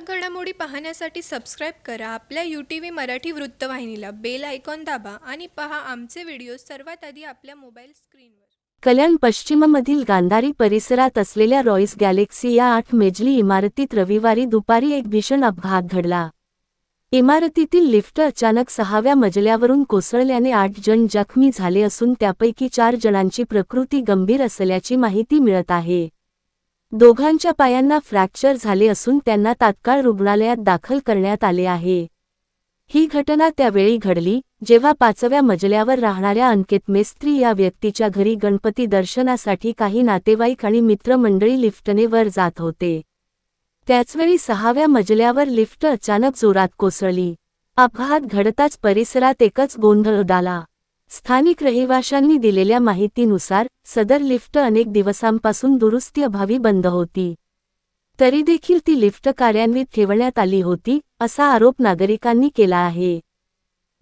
ठळक घडामोडी पाहण्यासाठी सबस्क्राईब करा. आपल्या यू टी व्ही मराठी वृत्तवाहिनीला बेल आयकॉन दाबा आणि पहा आमचे व्हिडिओ सर्वात आधी आपल्या मोबाईल स्क्रीनवर कल्याण पश्चिममधील गांधारी परिसरात असलेल्या रॉईस गॅलेक्सी या आठ मेजली इमारतीत रविवारी दुपारी एक भीषण अपघात घडला. इमारतीतील लिफ्ट अचानक सहाव्या मजल्यावरून कोसळल्याने आठ जण जखमी झाले असून त्यापैकी चार जणांची प्रकृती गंभीर असल्याची माहिती मिळत आहे. दोघांच्या पायांना फ्रॅक्चर झाले असून त्यांना तात्काळ रुग्णालयात दाखल करण्यात आले आहे. ही घटना त्यावेळी घडली जेव्हा पाचव्या मजल्यावर राहणाऱ्या अंकित मेस्त्री या व्यक्तीच्या घरी गणपती दर्शनासाठी काही नातेवाईक आणि मित्रमंडळी लिफ्टने वर जात होते. त्याचवेळी सहाव्या मजल्यावर लिफ्ट अचानक जोरात कोसळली. अपघात घडताच परिसरात एकच गोंधळ उडाला. स्थानिक रहिवाशांनी दिलेल्या माहितीनुसार सदर लिफ्ट अनेक दिवसांपासून दुरुस्ती अभावी बंद होती. तरी देखील ती लिफ्ट कार्यान्वित ठेवण्यात आली होती असा आरोप नागरिकांनी केला आहे.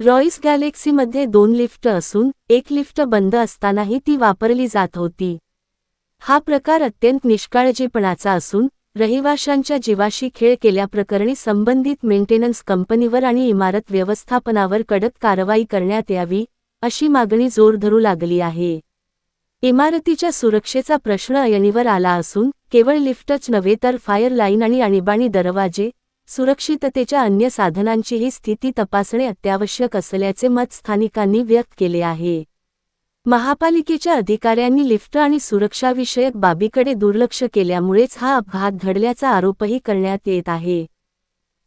रॉईस गॅलेक्सीमध्ये दोन लिफ्ट असून एक लिफ्ट बंद असतानाही ती वापरली जात होती. हा प्रकार अत्यंत निष्काळजीपणाचा असून रहिवाशांच्या जीवाशी खेळ केल्याप्रकरणी संबंधित मेंटेनन्स कंपनीवर आणि इमारत व्यवस्थापनावर कडक कारवाई करण्यात यावी अशी मागणी जोर धरू लागली आहे. इमारतीच्या सुरक्षेचा प्रश्न अयनीवर आला असून केवळ लिफ्टच नव्हे तर फायर लाईन आणि आणीबाणी दरवाजे सुरक्षिततेच्या अन्य साधनांचीही स्थिती तपासणे अत्यावश्यक असल्याचे मत स्थानिकांनी व्यक्त केले आहे. महापालिकेच्या अधिकाऱ्यांनी लिफ्ट आणि सुरक्षाविषयक बाबीकडे दुर्लक्ष केल्यामुळेच हा अपघात घडल्याचा आरोपही करण्यात येत आहे.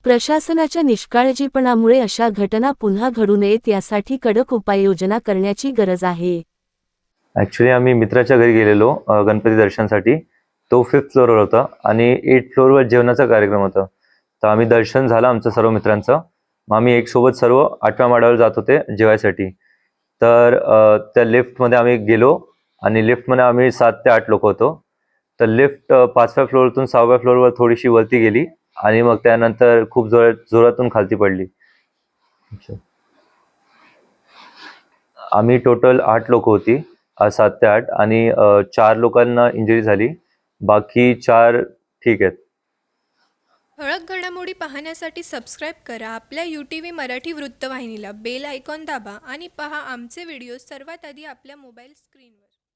प्रशासनाच्या निष्काळजीपणामुळे अशा घटना पुन्हा घडू नयेत यासाठी कडक उपाययोजना करण्याची गरज आहे. ॲक्च्युली आम्ही मित्राच्या घरी गेलेलो गणपती दर्शनसाठी. तो फिफ्थ फ्लोअरवर होता आणि एट फ्लोअरवर जेवणाचा कार्यक्रम होता. तर आम्ही दर्शन झालं आमचं सर्व मित्रांचं. मग आम्ही एक सोबत सर्व आठव्या माडावर जात होते जेवायसाठी. तर त्या लिफ्टमध्ये आम्ही गेलो आणि लिफ्टमध्ये आम्ही सात ते आठ लोक होतो. तर लिफ्ट पाचव्या फ्लोअरतून सहाव्या फ्लोअरवर थोडीशी वरती गेली. आणि मग त्यानंतर खूप जोरात जोरातून खालती पडली. अच्छा. आम्ही टोटल आठ लोक होती. सात ते आठ आणि चार लोकांना इंजुरी झाली. बाकी चार ठीक आहेत. ठळक घडामोडी पाहण्यासाठी सबस्क्राईब करा. आपल्या यू टी व्ही मराठी वृत्तवाहिनीला बेल आयकॉन दाबा आणि पहा आमचे व्हिडिओ सर्वात आधी आपल्या मोबाईल स्क्रीनवर